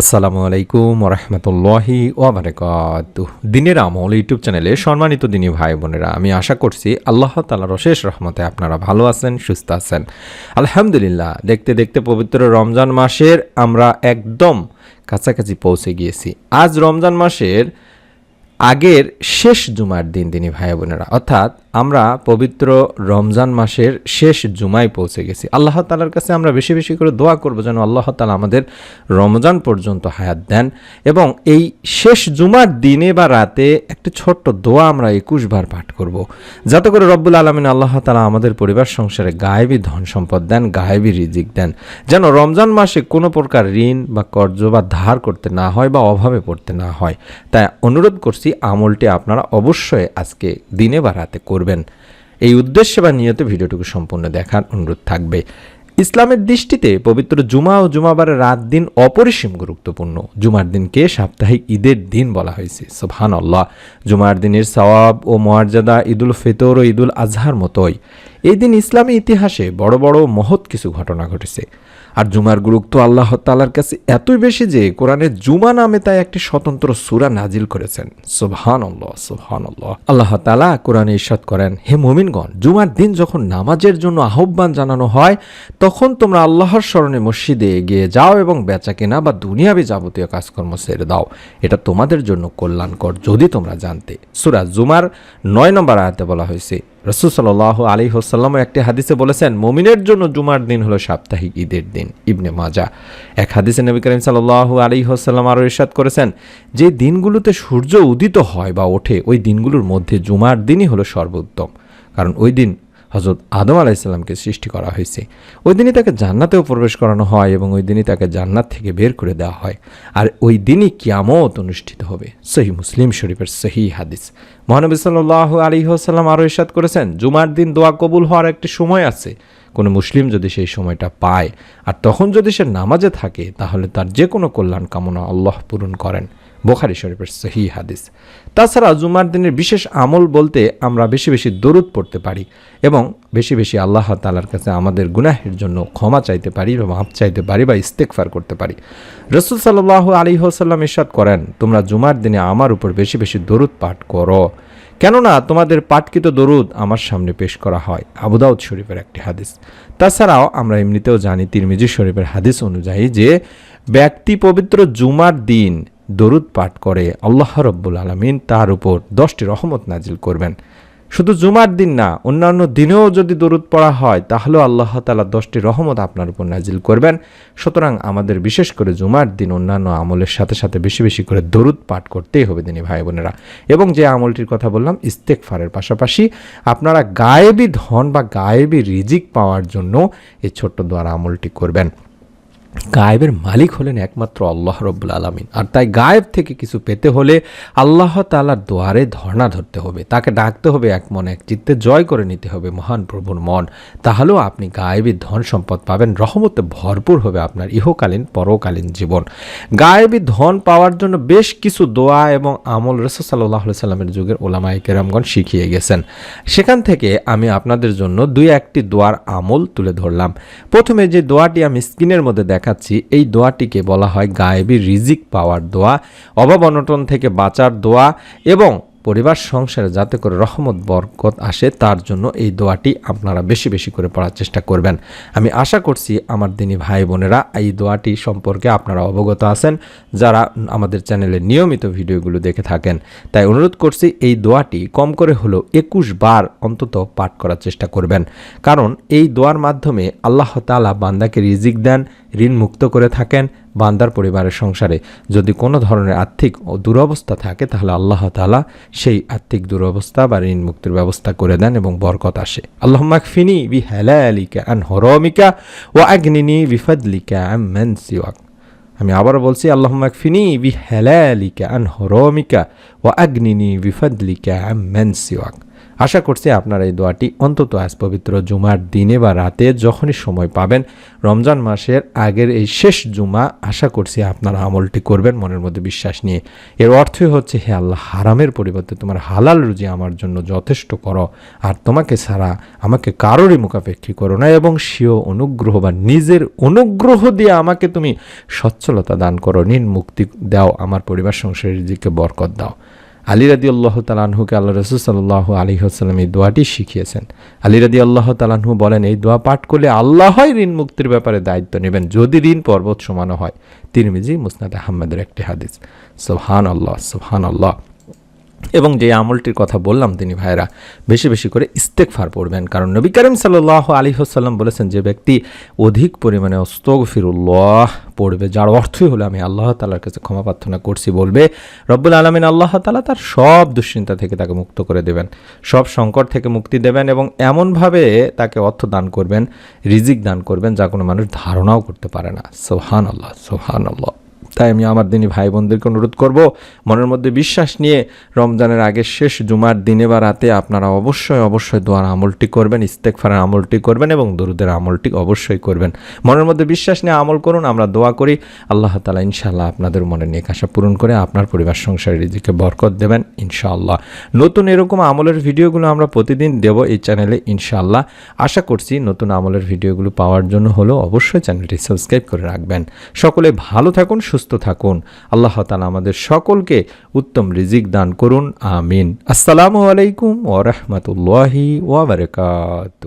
আসসালামু আলাইকুম রহমতুল্লাহি ওবরাকাত দিনের আমল ইউটিউব চ্যানেলে সম্মানিত দিনী ভাই বোনেরা, আমি আশা করছি আল্লাহ তালার অশেষ রহমতে আপনারা ভালো আছেন, সুস্থ আছেন। আলহামদুলিল্লাহ, দেখতে দেখতে পবিত্র রমজান মাসের আমরা একদম কাছাকাছি পৌঁছে গিয়েছি। আজ রমজান মাসের আগের শেষ জুমার দিন তিনি ভাই বোনেরা। অর্থাৎ আমরা পবিত্র রমজান মাসের শেষ জুমায় পৌঁছে গেছি। আল্লাহ তালার কাছে আমরা বেশি বেশি করে দোয়া করব যেন আল্লাহ তালা আমাদের রমজান পর্যন্ত হায়াত দেন এবং এই শেষ জুমার দিনে বা রাতে একটি ছোট্ট দোয়া আমরা একুশ বার পাঠ করব। যাতে করে রব্বুল আলমিন আল্লাহ তালা আমাদের পরিবার, সংসারে গায়েবী ধন সম্পদ দেন, গায়েবী রিজিক দেন। যেন রমজান মাসে কোনো প্রকার ঋণ বা কর্জ বা ধার করতে না হয় বা অভাবে পড়তে না হয়। তাই অনুরোধ করছি আমলটি আপনারা অবশ্যই আজকে দিনে বা রাতে করবেন। এই উদ্দেশ্যে বা নিয়তে ভিডিওটুকু সম্পূর্ণ দেখার অনুরোধ থাকবে। ইসলামের দৃষ্টিতে পবিত্র জুমা ও জুমাবারের রাত দিন অপরিসীম গুরুত্বপূর্ণ। জুমার দিনকে সাপ্তাহিক ঈদের দিন বলা হয়েছে। সোভান আল্লাহ জুমার দিনের সওয়াব ও মর্যাদা ঈদুল ফিতর ও ঈদুল আজহার মতোই। এই দিন ইসলামী ইতিহাসে বড় বড় মহৎ কিছু ঘটনা ঘটেছে। আর জুমার গুরুত্ব আল্লাহ তালার কাছে এতই বেশি যে কোরআনে জুমা নামে তাই একটি স্বতন্ত্র সুরা নাজিল করেছেন। সুবহান আল্লাহ আল্লাহ আল্লাহ তালা কোরআনে ইস্বাদ করেন, হে মোমিনগণ, জুমার দিন যখন নামাজের জন্য আহ্বান জানানো হয়, তখন তোমরা আল্লাহর স্মরণে মসজিদে এগিয়ে যাও এবং বেচা কেনা বা দুনিয়াবি যাবতীয় কাজকর্ম ছেড়ে দাও। এটা তোমাদের জন্য কল্যাণকর, যদি তোমরা জানতে। সুরা জুমার নয় নম্বর আয়াতে বলা হয়েছে রসুল সাল আলী হোসাল্লাম একটি হাদিসে বলেছেন, মমিনের জন্য জুমার দিন হলো সাপ্তাহিক ঈদের দিন। ইবনে মাজা এক হাদিসে নবী করিম সাল্লাহ আলী হোসাল্লাম আরও ইরশাদ করেছেন, যে দিনগুলোতে সূর্য উদিত হয় বা ওঠে, ওই দিনগুলোর মধ্যে জুমার দিনই হলো সর্বোত্তম। কারণ ওই দিন হজরত আদম আলাইসাল্লামকে সৃষ্টি করা হয়েছে। ওই দিনই তাকে জান্নাতেও প্রবেশ করানো হয় এবং ওই দিনই তাকে জান্নাত থেকে বের করে দেওয়া হয়। আর ওই দিনই কিয়ামত অনুষ্ঠিত হবে। সহি মুসলিম শরীফের সহি হাদিস। মহানবী সাল্লাহ আলী হোসাল্লাম আরও ইসাদ করেছেন, জুমার দিন দোয়া কবুল হওয়ার একটি সময় আছে। কোনো মুসলিম যদি সেই সময়টা পায়, আর তখন যদি সে নামাজে থাকে, তাহলে তার যে কোনো কল্যাণ কামনা আল্লাহ পূরণ করেন। বোখারি শরীফের সহি হাদিস। তাছাড়া জুমার দিনের বিশেষ আমল বলতে আমরা বেশি বেশি দরুদ পড়তে পারি এবং বেশি বেশি আল্লাহ তালার কাছে আমাদের গুনাহের জন্য ক্ষমা চাইতে পারি বা মাপ চাইতে পারি বা ইস্তেকফার করতে পারি। রসুল সাল্লাহ আলী হোসাল্লাম ইসাদ করেন, তোমরা জুমার দিনে আমার উপর বেশি বেশি দরুদ পাঠ করো। কেননা তোমাদের পাটকিত দরুদ আমার সামনে পেশ করা হয়। আবুদাউদ শরীফের একটি হাদিস। তাছাড়াও আমরা এমনিতেও জানি তিরমিজি শরীফের হাদিস অনুযায়ী যে ব্যক্তি পবিত্র জুমার দিন দরুদ পাঠ করে আল্লাহ রব্বুল আলমিন তার উপর দশটি রহমত নাজিল করবেন। শুধু জুমার দিন না, অন্যান্য দিনেও যদি দরুদ পড়া হয়, তাহলেও আল্লাহ তালা দশটি রহমত আপনার উপর নাজিল করবেন। সুতরাং আমাদের বিশেষ করে জুমার দিন অন্যান্য আমলের সাথে সাথে বেশি বেশি করে দরুদ পাঠ করতেই হবে, দিনী ভাই বোনেরা। এবং যে আমলটির কথা বললাম ইস্তেকফারের পাশাপাশি আপনারা গায়েবী ধন বা গায়েবী রিজিক পাওয়ার জন্য এই ছোট্ট দ্বারা আমলটি করবেন। গায়েবের মালিক হলেন একমাত্র আল্লাহ রব্বুল আলমিন। আর তাই গায়েব থেকে কিছু পেতে হলে আল্লাহ তালার দোয়ারে ধর্ণা ধরতে হবে। তাকে ডাকতে হবে এক মন, এক চিত্তে জয় করে নিতে হবে মহান প্রভুর মন। তাহলেও আপনি গায়েবী ধন সম্পদ পাবেন, রহমতে ভরপুর হবে আপনার ইহকালীন, পরকালীন জীবন। গায়েবী ধন পাওয়ার জন্য বেশ কিছু দোয়া এবং আমল রসুল সাল্লাহ সাল্লামের যুগের ওলামাই কেরামগণ শিখিয়ে গেছেন। সেখান থেকে আমি আপনাদের জন্য দুই একটি দোয়ার আমল তুলে ধরলাম। প্রথমে যে দোয়াটি আমি স্ক্রিনের মধ্যে দেখাচ্ছি, এই দোয়াটিকে বলা হয় গায়েবী রিজিক পাওয়ার দোয়া, অভাব অনটন থেকে বাঁচার দোয়া এবং পরিবার, সংসারে যাতে করে রহমত, বরকত আসে, তার জন্য এই দোয়াটি আপনারা বেশি বেশি করে পড়ার চেষ্টা করবেন। আমি আশা করছি আমার দিনী ভাই বোনেরা এই দোয়াটি সম্পর্কে আপনারা অবগত আছেন, যারা আমাদের চ্যানেলে নিয়মিত ভিডিওগুলো দেখে থাকেন। তাই অনুরোধ করছি, এই দোয়াটি কম করে হলেও একুশ বার অন্তত পাঠ করার চেষ্টা করবেন। কারণ এই দোয়ার মাধ্যমে আল্লাহ তালা বান্দাকে রিজিক দেন ঋণ মুক্ত করে থাকেন বান্দার পরিবারের সংসারে যদি কোনো ধরনের আর্থিক ও দুরবস্থা থাকে, তাহলে আল্লাহ তালা সেই আর্থিক দুরবস্থা বা ঋণ মুক্তির ব্যবস্থা করে দেন এবং বরকত আসে। আল্লাহ মাকফিনি বি হেলালিকা আন হরমিকা ও আগ্নিনি বিফাদলিকা আম মেন সিওয়াক। আমি আবারও বলছি আল্লাহ মাকফিনি বি হেলালিকা আন হরমিকা ও আগ্নিনি বিফাদলিকা আম মেন সিওয়াক। আশা করছি আপনার এই দোয়াটি অন্তত আজ পবিত্র জুমার দিনে বা রাতে যখনই সময় পাবেন, রমজান মাসের আগের এই শেষ জুমা, আশা করছি আপনারা আমলটি করবেন মনের মধ্যে বিশ্বাস নিয়ে। এর অর্থই হচ্ছে, হে আল্লাহ, হারামের পরিবর্তে তোমার হালাল রুজি আমার জন্য যথেষ্ট করো, আর তোমাকে ছাড়া আমাকে কারোরই মুখাপেক্ষী করো না এবং স্বীয় অনুগ্রহ বা নিজের অনুগ্রহ দিয়ে আমাকে তুমি সচ্ছলতা দান করো নিন মুক্তি দাও, আমার পরিবার সংসারের দিকে বরকত দাও। আলী রাদি আল্লাহ তালাহুকে আল্লাহ রসুল সাল্লাহ আলী হাসালাম এই দোয়াটি শিখিয়েছেন। আলী রাদি আল্লাহ তালাহু বলেন, এই দোয়া পাঠ করলে আল্লাহই ঋণ মুক্তির ব্যাপারে দায়িত্ব নেবেন, যদি ঋণ পর্বত সমানো হয়। তিরমিজি, মুসনাদ আহমেদের একটি হাদিস। সোহান আল্লাহ সোহান আল্লাহ এবং যে আমলটির কথা বললাম তিনি ভাইরা বেশি বেশি করে ইস্তেকফার পড়বেন। কারণ নবী করিম সাল্লাহ আলী হাসাল্লাম বলেছেন, যে ব্যক্তি অধিক পরিমাণে অস্তক ফিরুল্লাহ পড়বে, যার অর্থই হলো আমি আল্লাহ তালার কাছে ক্ষমা প্রার্থনা করছি, বলবে, রব্বুল আলমিন আল্লাহ তালা তার সব দুশ্চিন্তা থেকে তাকে মুক্ত করে দেবেন, সব সংকট থেকে মুক্তি দেবেন এবং এমনভাবে তাকে অর্থ দান করবেন, রিজিক দান করবেন, যা কোনো মানুষ ধারণাও করতে পারে না। সোহান আল্লাহ সোহান আল্লাহ তাই আমি আমার দিনই ভাই বোনদেরকে অনুরোধ করব, মনের মধ্যে বিশ্বাস নিয়ে রমজানের আগের শেষ জুমার দিনে বা রাতে আপনারা অবশ্যই অবশ্যই দোয়ার আমলটি করবেন ইস্তেকফারের আমলটি করবেন এবং দরুদের আমলটি অবশ্যই করবেন। মনের মধ্যে বিশ্বাস নিয়ে আমল করুন, আমরা দোয়া করি। আল্লাহ তালা ইনশাআল্লাহ আপনাদের মনে নেক আশা পূরণ করে আপনার পরিবার সংসারের রিজিকে বরকত দেবেন, ইনশাআল্লাহ। নতুন এরকম আমলের ভিডিওগুলো আমরা প্রতিদিন দেব এই চ্যানেলে, ইনশাআল্লাহ। আশা করছি নতুন আমলের ভিডিওগুলো পাওয়ার জন্য হলেও অবশ্যই চ্যানেলটি সাবস্ক্রাইব করে রাখবেন। সকলে ভালো থাকুন সুস্থ থাকুন। আল্লাহ তালা আমাদের সকলকে উত্তম রিজিক দান করুন। আমিন। আসসালামু আলাইকুম ওরহমতুল্লাহি ওবরকাত